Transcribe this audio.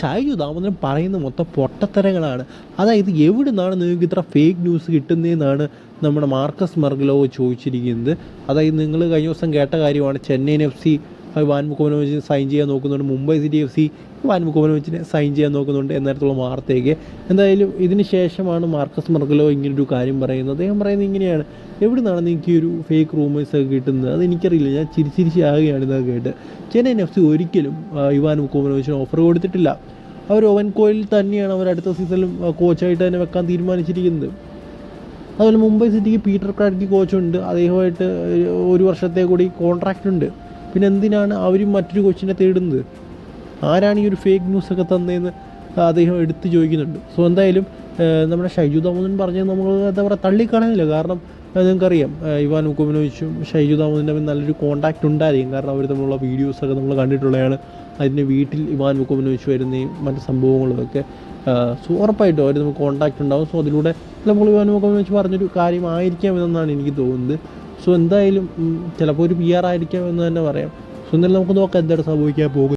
ഷൈജു ദാമോദരൻ പറയുന്ന മൊത്തം പൊട്ടത്തരങ്ങളാണ്. അതായത് എവിടെ നിന്നാണ് നിങ്ങൾക്ക് ഇത്ര ഫേക്ക് ന്യൂസ് കിട്ടുന്നതെന്നാണ് നമ്മുടെ മാർക്കസ് മർഗലോ ചോദിച്ചിരിക്കുന്നത്. അതായത് നിങ്ങൾ കഴിഞ്ഞ ദിവസം കേട്ട കാര്യമാണ് ചെന്നൈയിൻ എഫ് സി വാൻ മുക്കോമനോവിച്ചിനെ സൈൻ ചെയ്യാൻ നോക്കുന്നുണ്ട് മുംബൈ സിറ്റി എഫ് സി വാൻ മുക്കോമനോവിച്ചിനെ സൈൻ ചെയ്യാൻ നോക്കുന്നുണ്ട് എന്നേരത്തുള്ള വാർത്തയൊക്കെ. എന്തായാലും ഇതിന് ശേഷമാണ് മാർക്കസ് മർഗലോ ഇങ്ങനൊരു കാര്യം പറയുന്നത്. അദ്ദേഹം പറയുന്നത് ഇങ്ങനെയാണ്. എവിടെ നിന്നാണ് ഈ ഒരു ഫേക്ക് റൂമേഴ്സ് ഒക്കെ കിട്ടുന്നത്? അത് എനിക്കറിയില്ല. ഞാൻ ചിരിച്ചിരിച്ച് ആകുകയാണ് ഇതൊക്കെ കേട്ട്. ചെന്നൈയിൻ എഫ് സി ഒരിക്കലും ഇവാൻ മുക്കോമനോവിച്ചിന് ഓഫർ കൊടുത്തിട്ടില്ല. അവർ ഓവൻ കോയിൽ തന്നെയാണ് അവർ അടുത്ത സീസണിലും കോച്ചായിട്ട് തന്നെ വെക്കാൻ തീരുമാനിച്ചിരിക്കുന്നത്. അതുപോലെ മുംബൈ സിറ്റിക്ക് പീറ്റർ ക്രാഡ്കി കോച്ചുണ്ട് അദ്ദേഹമായിട്ട് ഒരു വർഷത്തെ കൂടി കോൺട്രാക്റ്റ് ഉണ്ട്. പിന്നെ എന്തിനാണ് അവരും മറ്റൊരു കൊച്ചിനെ തേടുന്നത്? ആരാണ് ഈ ഒരു ഫേക്ക് ന്യൂസൊക്കെ തന്നതെന്ന് അദ്ദേഹം എടുത്ത് ചോദിക്കുന്നുണ്ട്. സോ എന്തായാലും നമ്മുടെ ഷൈജു ദാമോദൻ പറഞ്ഞത് നമ്മൾ എന്താ പറയുക തള്ളിക്കളയുന്നില്ല. കാരണം നിങ്ങൾക്കറിയാം ഇവാൻ ഉക്കുമിനോവിച്ചും ഷൈജു ദാമോദന്റെ തമ്മിൽ നല്ലൊരു കോൺടാക്റ്റ് ഉണ്ടായിരിക്കും. കാരണം അവർ തമ്മിലുള്ള വീഡിയോസൊക്കെ നമ്മൾ കണ്ടിട്ടുള്ളതാണ്. അതിന്റെ വീട്ടിൽ ഇവാൻ മുക്കുമിനോവിച്ച് വരുന്നതും മറ്റ് സംഭവങ്ങളൊക്കെ. സോ ഉറപ്പായിട്ടും അവർ നമുക്ക് കോൺടാക്റ്റ് ഉണ്ടാവും. സോ അതിലൂടെ നമ്മൾ ഇവാൻ മുക്കുമിനോവിച്ച് പറഞ്ഞൊരു കാര്യമായിരിക്കാം എന്നാണ് എനിക്ക് തോന്നുന്നത്. സോ എന്തായാലും ചിലപ്പോൾ ഒരു പി ആർ ആയിരിക്കാം എന്ന് തന്നെ പറയാം. സോ എന്തായാലും നമുക്ക് നോക്കാം എന്താണ് സംഭവിക്കാൻ പോകുന്നത്